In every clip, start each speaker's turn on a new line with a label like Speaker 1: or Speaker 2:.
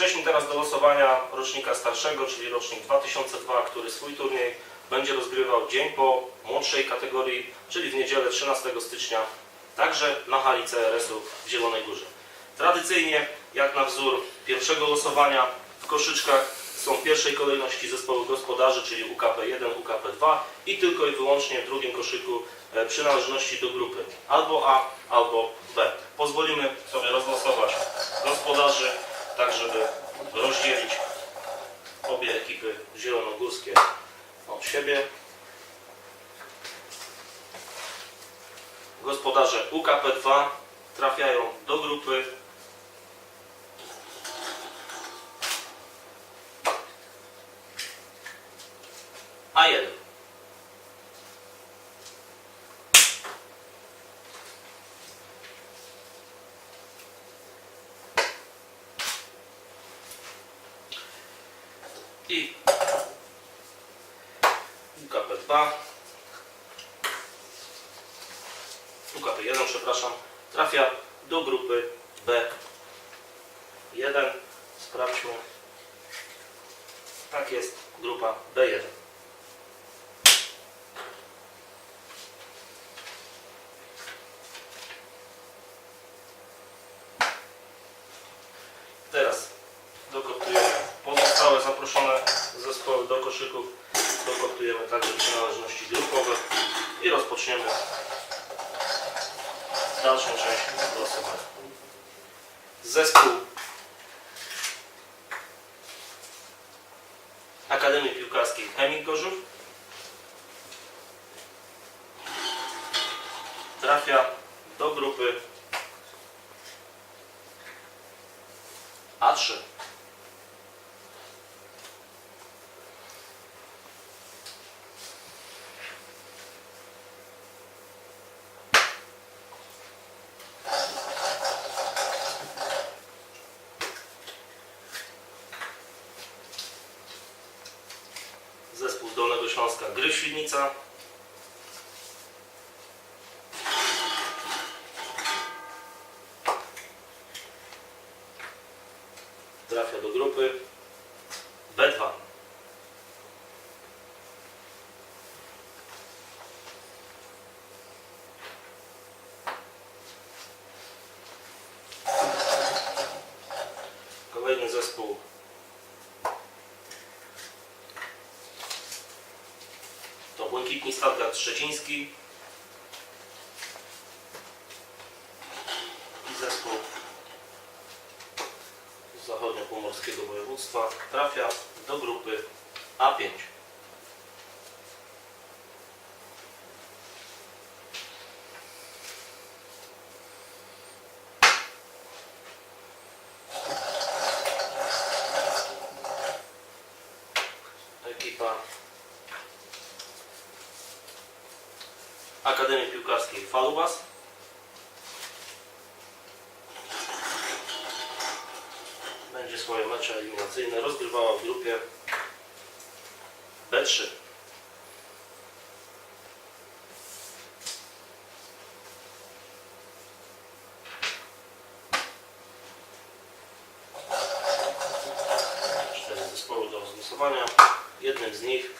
Speaker 1: Przejdźmy teraz do losowania rocznika starszego, czyli rocznik 2002, który swój turniej będzie rozgrywał dzień po młodszej kategorii, czyli w niedzielę 13 stycznia, także na hali CRS-u w Zielonej Górze. Tradycyjnie, jak na wzór pierwszego losowania, w koszyczkach są w pierwszej kolejności zespoły gospodarzy, czyli UKP1, UKP2 i tylko i wyłącznie w drugim koszyku e, przynależności do grupy albo A, albo B. Pozwolimy sobie rozlosować gospodarzy, tak żeby rozdzielić obie ekipy zielonogórskie od siebie. Gospodarze UKP2 trafiają do grupy A1. I UKP2 UKP1, przepraszam, trafia do grupy B1. Sprawdźmy. Tak jest, grupa B1. Teraz dokoptujemy pozostałe zaproszone zespoły do koszyków. Dokoptujemy także przynależności grupowe i rozpoczniemy dalszą część głosowania. Zespół Akademii Piłkarskiej Chemik Gorzów trafia do grupy A3. Zespół z Dolnego Śląska Gry Świdnica. Trafia do grupy B2. Kolejny zespół Błękitni Stadgard Szczeciński i zespół z zachodniopomorskiego województwa trafia do grupy A5. Akademii Piłkarskiej Falubas. Będzie swoje mecze eliminacyjne rozgrywała w grupie B3. Cztery zespoły do rozgłosowania. Jednym z nich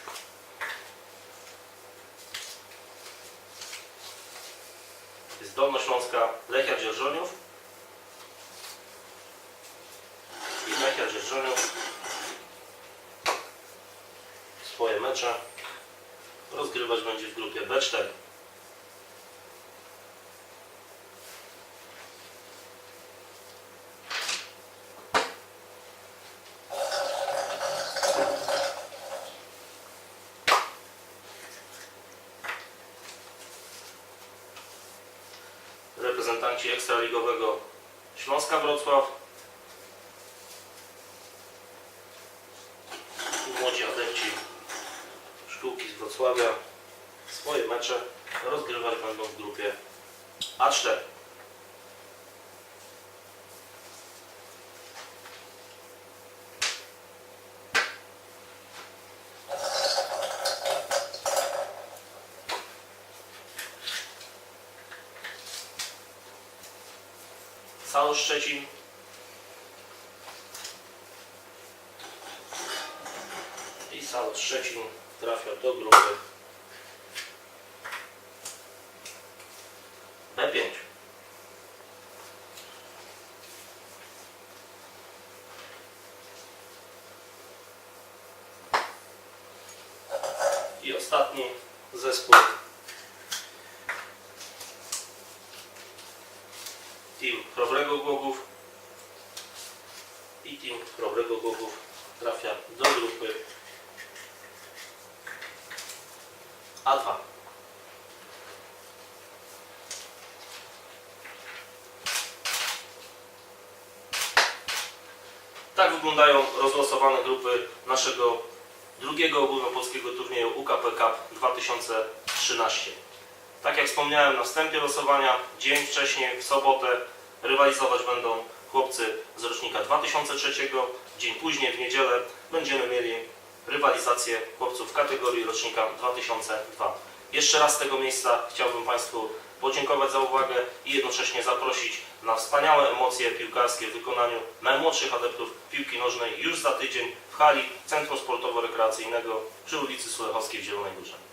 Speaker 1: jest Dolnośląska Lechia Dzierżoniów. I Lechia Dzierżoniów. Swoje mecze. Rozgrywać będzie w grupie B4. Reprezentanci ekstraligowego Śląska Wrocław i młodzi adepci szkółki z Wrocławia swoje mecze rozgrywać będą w grupie A4. Salon Szczecin. I Salon Szczecin trafia do grupy B5. I ostatni zespół Team Chrobrego Głogów i Team Chrobrego Głogów trafia do grupy A2. Tak wyglądają rozlosowane grupy naszego drugiego ogólnopolskiego turnieju UKP Cup 2013. Tak jak wspomniałem na wstępie losowania, dzień wcześniej, w sobotę, rywalizować będą chłopcy z rocznika 2003. Dzień później, w niedzielę, będziemy mieli rywalizację chłopców kategorii rocznika 2002. Jeszcze raz z tego miejsca chciałbym Państwu podziękować za uwagę i jednocześnie zaprosić na wspaniałe emocje piłkarskie w wykonaniu najmłodszych adeptów piłki nożnej już za tydzień w hali Centrum Sportowo-Rekreacyjnego przy ulicy Sulechowskiej w Zielonej Górze.